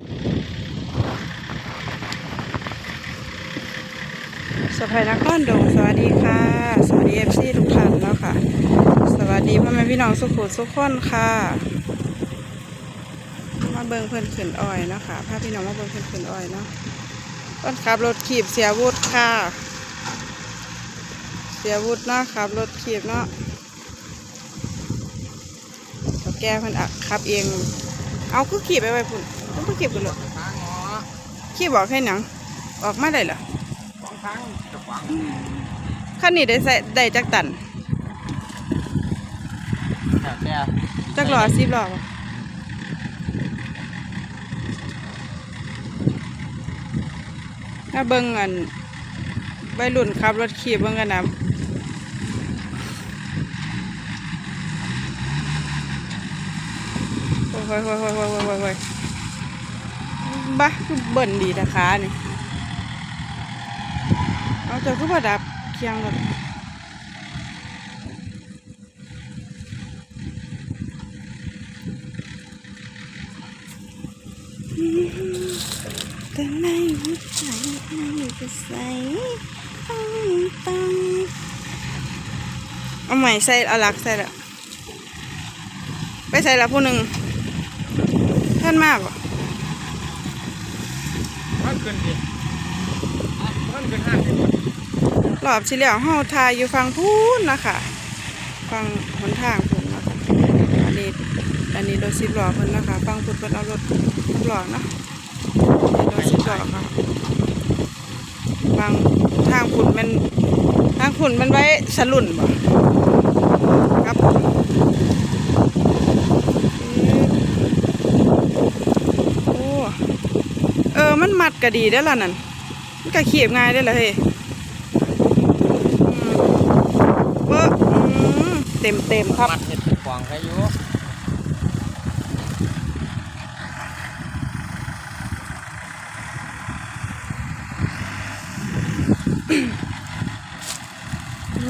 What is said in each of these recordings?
สภัยนักต้อนดงสวัสดีค่ะ สวัสดีเอฟซีทุกท่านเนาะค่ะ สวัสดีพ่อแม่พี่น้องสุขุมสุขคนค่ะ มาเบิงเพิ่นขึ้นอ้อยเนาะค่ะพาพี่น้องมาเบิงเพิ่นขึ้นอ้อยเนาะต้นขับรถขีบเสียวุฒค่ะ เสียวุฒเนาะขับรถขีบเนาะแก้เพิ่นอะขับเอง เอาคือขีบไปไว้พุ่น ต้องคือขีบกันเลยทางหอขีบบอกให้หนัง ออกมาได้เหรอสองทางจะขวางขั้นนี้ได้ใส่ได้จักตันแค่แค่จักหล่อสิบหล่อถ้าเบิ่งอันใบรุ่นขับ รถขี่เบิ่งกันนะโอ้ยโอ้ยโอ้ยโอ้ยโอ้ยโอ้ยโอ้ย บ้าคือเบิ่นดีนะคะนี่เอาเจอคือประดับเคียงรถแต่ในหัวใจไม่จะใส่ต้องต้องเอาใหม่ใส่เอาหลักใส่ละไปใส่ละผู้หนึ่งท่านมากบ่มัน ขึ้นดิมันขึ้นห้างดิรอบที่แล้วเฮาทายอยู่ฝั่งพูนนะคะฝั่งหนทางพูนนะคะอันนี้อันนี้รถสิบล้อเพิ่นนะคะฝั่งพูนเพิ่นเอารถสิบล้อเนาะรถสิบล้อค่ะฝั่งทางพูนมันทางพูนมันไว้สลุ่นบ่ครับ โอ้ เออมันมัดก็ดีได้อล่ะนั่นมันก็เขียบง่ายได้อละเฮ้ยอืมเว้ออืมเต็มเต็มๆครับมัดเห็ดเป็นขวางใครอยู่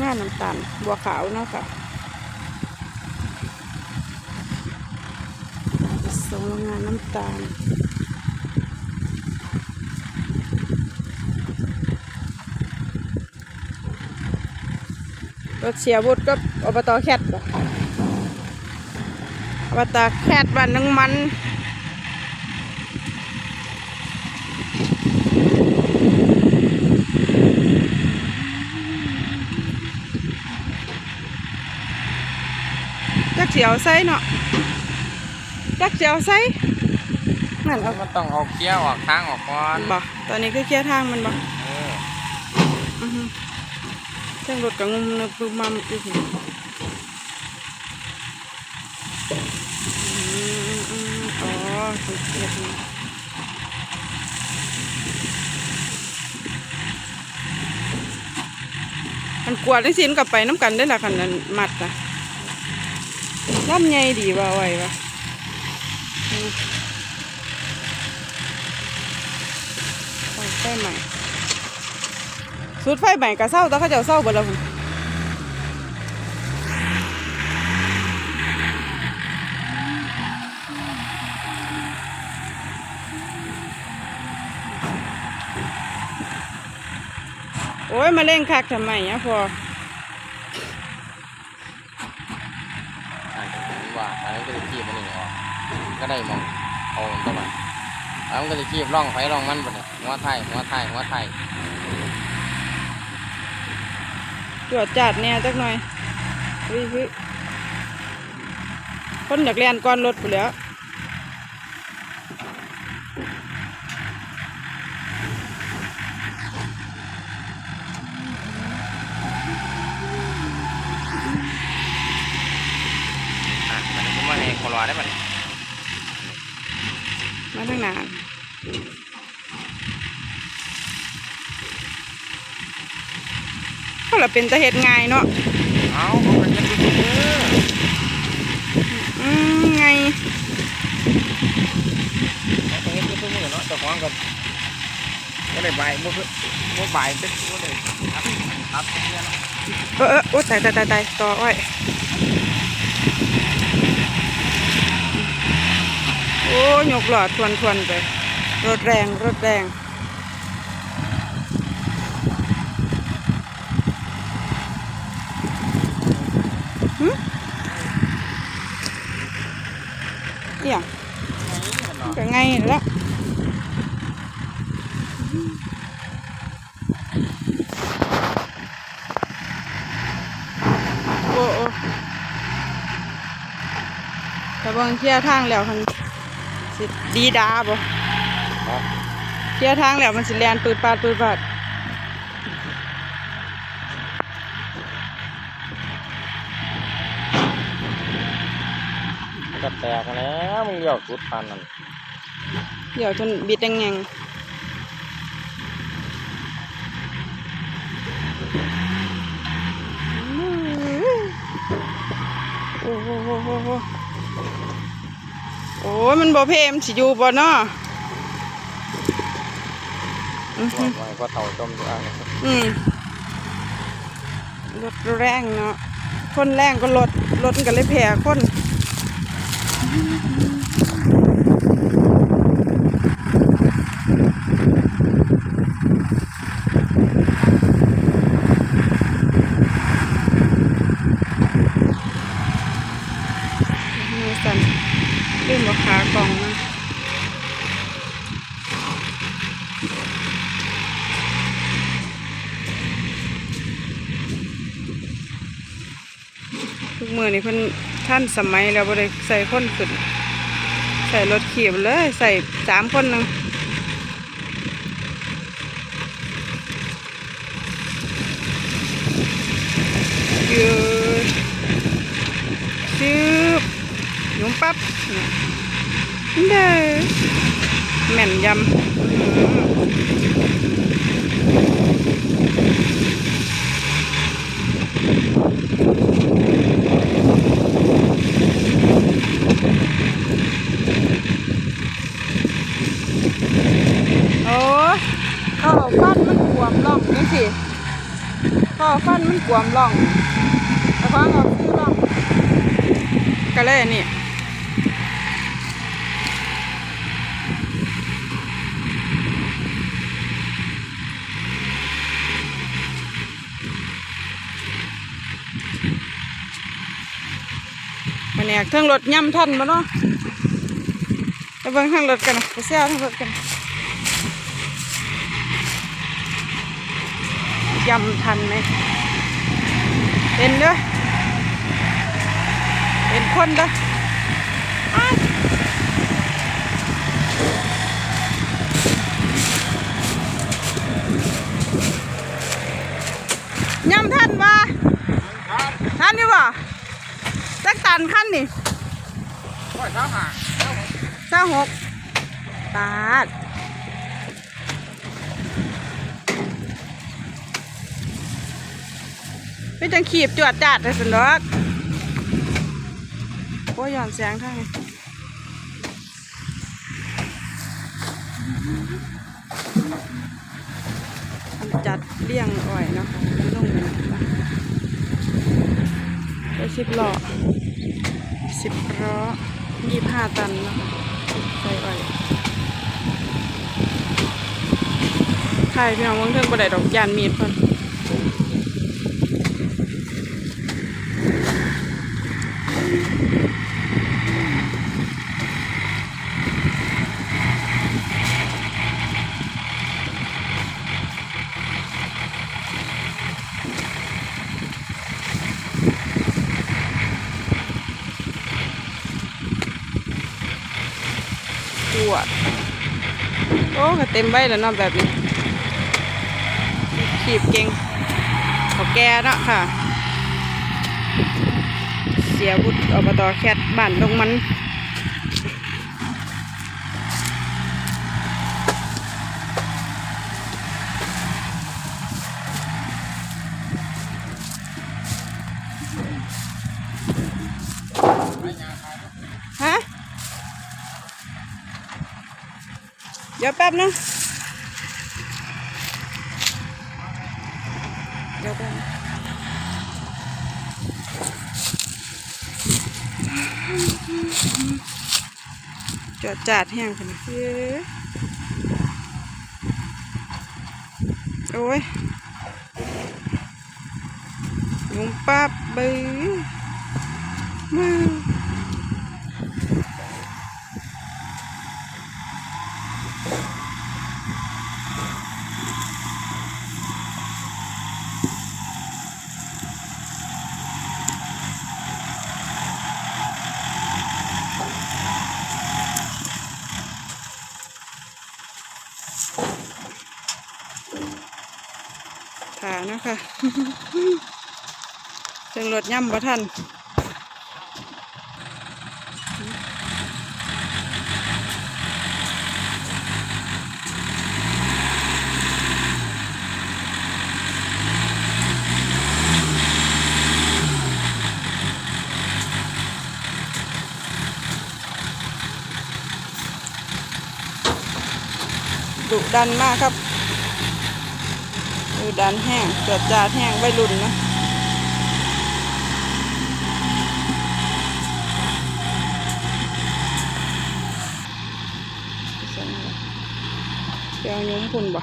ง่าน้ำตาลบัวขาวเนาะค่ะสงงานน้ำตาล รถเสียบุตรก็อบตแคทบ่อบตแคทบ้านนังมันจักเสียวใส่เนาะจักเสียวใส่นั่นเอามันต้องเอาเกี้ยวออกทางออกก่อนบ่ตอนนี้คือเคลียร์ทางมันบ่เอออือฮึ เครื่องรถก็งุมนึกปึมมัมอยู่พุ่นอืมอืมอ๋อคือเคลียร์นี่มันกวาดได้สินกลับไปน้ำกันได้ละคันนั้นมัดนะลำใหญ่ดีว่าไหววะอืมเอาไฟใหม่ สุดไฟใหม่กะเศร้าแต่เขาเจะเศร้าเบิดแล้วโอ้ย มาเล่นคักทำไมอะพออ่านถึงว่าอันนั้นก็จะคีบมันนี่ออกก็ได้มองเอามันเข้ามาแล้นก็จะคีบร่องไฟร่องมันไปเนี่ยหัวไทยหัวไทยหัวไทย ตรวจจัดเนี่ยจักหน่อยเฮ้ยเฮ้ยคนอยากเรียนก่อนรถไปแหล้วอะมันจะมาให้คนรอได้ปะเนี่ยมาทั้งนาน เขาละเป็นตะเห็ดง่ายเนาะเอาเขาเป็นยันดูเอออืมไงเขาเป็นยันดูมือเนาะแต่ของกับก็เลยใบมือมือใบเป็นก็เลยครับครับเนี่ยเนาะเออเออโอ้ตายตายตายตายต่ออ้อยโอ้โอ้ยกหลอดทวนทวนๆไปรถแรงรถแรง เอี่ยงมันก็ไงละโอ้โอ้แต่บางเที่ยทางแล้วมันสิดีดาบ่เที่ยทางแล้วมันสิแลนปืดปาดปืดปาด ก็แตกแล้วมึงเลี้ยวสุดพันนั่นเดี๋ยวจนบิดแดงแงงโอ้โหโหโหโหโอ้ยมันบ่เพมนสิอยู่บ่เนาะอือบหืออกไว้ก็เต่าจมอยู่อ่างอืมรถแรงเนาะคนแรงก็รถรถมันก็เลยแผ่คนมือ สั่นลืมบอกขากล่องนะทุกมือนี่เพิ่น ท่านสมัยแล้วบ่ไดใส่คนขึ้น ใส่รถขี่เลยใส่สามคนหนึ่งยืดชืบหนุ่มปั๊บเด้อแม่นยำอื้อโอ้ ข้าฟันมันกวมร่องนี่สิข้าฟันมันกวมร่องแล้วก็เอาซื้อร่องก็เลยนนี่มันเนี่ยเครื่องรถย่ำทันบ่เนาะไปเบิ่งทางรถกันนะไปเสียทางรถกัน ย่ำทันไหมเป็นเด้อเป็นคนเด้ออ้ายย่ำทันวะทันอยู่บ่จักตันขั้นนี่ว่าสามหาเศร้าหกตาด ไม่จังขีบจวดจัดเลยสินดอกโอ้ยหย่อนแสงท่างนี้มันจัดเลี้ยงอ่อยเนาะค่ะมันลงนะไปสิบล้อสิบล้อยี่ห้าตันเนาะใส่ไว้ใช่พี่น้องเมืองเทิงบ่ได้ดอกยานมีดเพิ่น จวด โอ้ก็เต็มใบแล้วเนาะแบบนี้ ขีบเก่งขอแกเนาะค่ะ เสียบุตรอบตแคทบ้านลงมัน เดี๋ยวแป๊บนึงเดี๋ยวแป๊บจอดจาดแห้งขนาดเย้โอ้ยหนุ่มปั๊บเบื้อมา นะคะถึงรถย่ำบ่ทันดุดันมากครับ ดุดันแห้งเกิดจาดแห้งไว้รุ่นนะเดี๋ยวยุ้มคุณบ่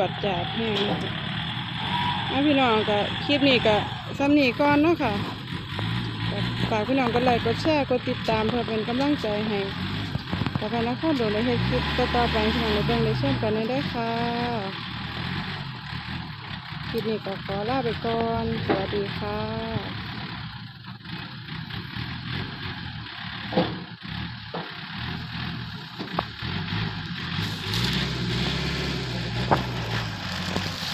วดจาดแห้งนะคะเอาพี่น้องก็คลิปนี้ก็ซ้ำนี้ก่อนเนาะค่ะฝากพี่น้องกดไลค์กดแชร์กดติดตามเพื่อเป็นกำลังใจให้กับพนักงานโดนในเฮดคลิปต่อไปที่น้องได้เบิ่งได้ชมกันในได้ค่ะคลิปนี้ก็ขอลาไปก่อน สวัสดีค่ะ